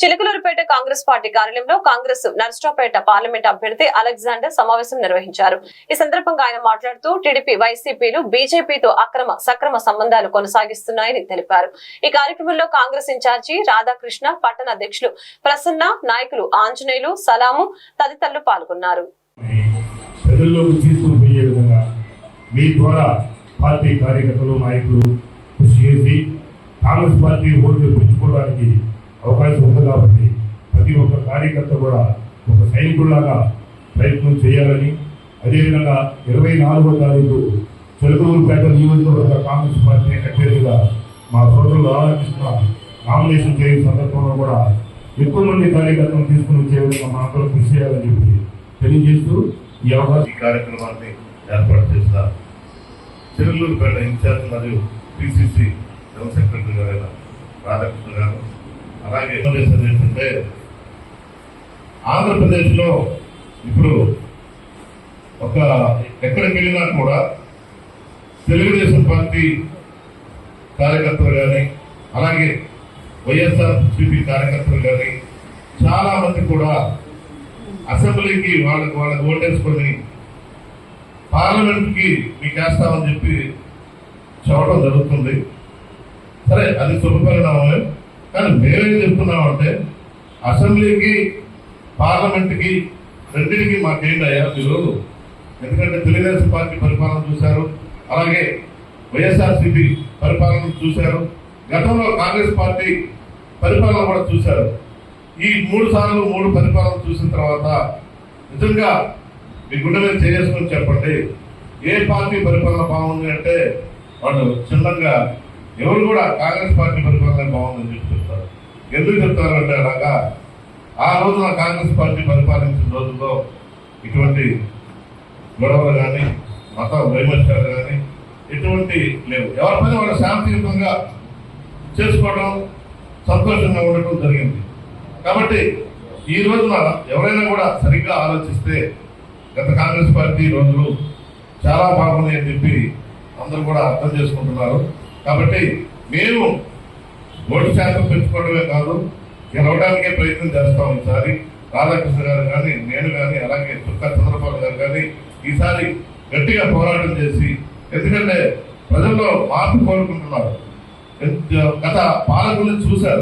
Chilakaluripet Congress party కార్యాలయంలో Congress Narasaraopet parliament అభ్యర్థి Alexander సమావేశం నిర్వహించారు. ఈ సందర్భంగా ఆయన మాట్లాడుతూ టీడీపీ వైసీపీలు బీజేపీతో అక్రమ సక్రమ సంబంధాలు కొనసాగిస్తున్నాయని తెలిపారు. ఈ కార్యక్రమంలో కాంగ్రెస్ ఇన్ఛార్జి రాధాకృష్ణ పట్టణ అధ్యక్షులు ప్రసన్న నాయకులు ఆంజనేయులు సలాము తదితరులు పాల్గొన్నారు. మీ ద్వారా పార్టీ కార్యకర్తలు నాయకులు కృషి చేసి కాంగ్రెస్ పార్టీ ఓట్లు పెంచుకోవడానికి అవకాశం ఉంది కాబట్టి ప్రతి ఒక్క కార్యకర్త కూడా ఒక సైనికుల్లాగా ప్రయత్నం చేయాలని అదేవిధంగా ఇరవై నాలుగో తారీఖు చెలుకూరుపేట నియోజకవర్గ కాంగ్రెస్ పార్టీ అభ్యర్థిగా మా సోదరులు ఆలోచిస్తున్న నామినేషన్ చేయడం సందర్భంలో కూడా ఎక్కువ మంది కార్యకర్తలను తీసుకుని వచ్చే విధంగా మనందరం కృషి చేయాలని చెప్పి తెలియజేస్తూ ఈ అవకాశం ఈ కార్యక్రమాన్ని ఏర్పాటు చేస్తారు చిరులూరుపేట ఇన్ఛార్జ్ మరియు పిసిసి జనరల్ సెక్రటరీ గారైన రాధాకృష్ణ గారు అలాగే ఉద్దేశం ఏంటంటే ఆంధ్రప్రదేశ్లో ఇప్పుడు ఒక ఎక్కడికి వెళ్ళినా కూడా తెలుగుదేశం పార్టీ కార్యకర్తలు కానీ అలాగే వైఎస్ఆర్ సిపి కార్యకర్తలు కానీ చాలా మంది కూడా అసెంబ్లీకి వాళ్ళకి వాళ్ళకి ఓటేసుకొని పార్లమెంట్కి మీకు వేస్తామని చెప్పి చెప్పడం జరుగుతుంది. సరే అది శుభపరిణామమే. కానీ మేమేం చెప్తున్నామంటే అసెంబ్లీకి పార్లమెంట్కి రెండింటికి మాకేంటి అయ్యా ఈరోజు ఎందుకంటే తెలుగుదేశం పార్టీ పరిపాలన చూశారు అలాగే వైఎస్ఆర్సీపీ పరిపాలన చూశారు గతంలో కాంగ్రెస్ పార్టీ పరిపాలన కూడా చూశారు. ఈ మూడు సార్లు మూడు పరిపాలన చూసిన తర్వాత నిజంగా మీ గుండె మీద చేసుకొని చెప్పండి ఏ పార్టీ పరిపాలన బాగుంది అంటే వాళ్ళు చిన్నంగా ఎవరు కూడా కాంగ్రెస్ పార్టీ పరిపాలన బాగుంది ఎందుకు చెప్తారంటే అలాగా ఆ రోజున కాంగ్రెస్ పార్టీ పరిపాలించిన రోజుల్లో ఇటువంటి గొడవలు కానీ మత వైమర్శాలు కానీ ఎటువంటి లేవు. ఎవరి పని వాళ్ళు శాంతియుతంగా చేసుకోవడం సంతోషంగా ఉండటం జరిగింది. కాబట్టి ఈ రోజున ఎవరైనా కూడా సరిగ్గా ఆలోచిస్తే గత కాంగ్రెస్ పార్టీ రోజులు చాలా బాగున్నాయి అని చెప్పి అందరూ కూడా అర్థం చేసుకుంటున్నారు. కాబట్టి మేము ఓటు శాతం పెంచుకోవడమే కాదు గెలవడానికే ప్రయత్నం చేస్తాం ఈసారి. రాధాకృష్ణ గారు కానీ నేను కానీ అలాగే చుక్కా చంద్రబాబు గారు కానీ ఈసారి గట్టిగా పోరాటం చేసి ఎందుకంటే ప్రజల్లో మార్పు కోరుకుంటున్నారు. గత పాలకులు చూశారు.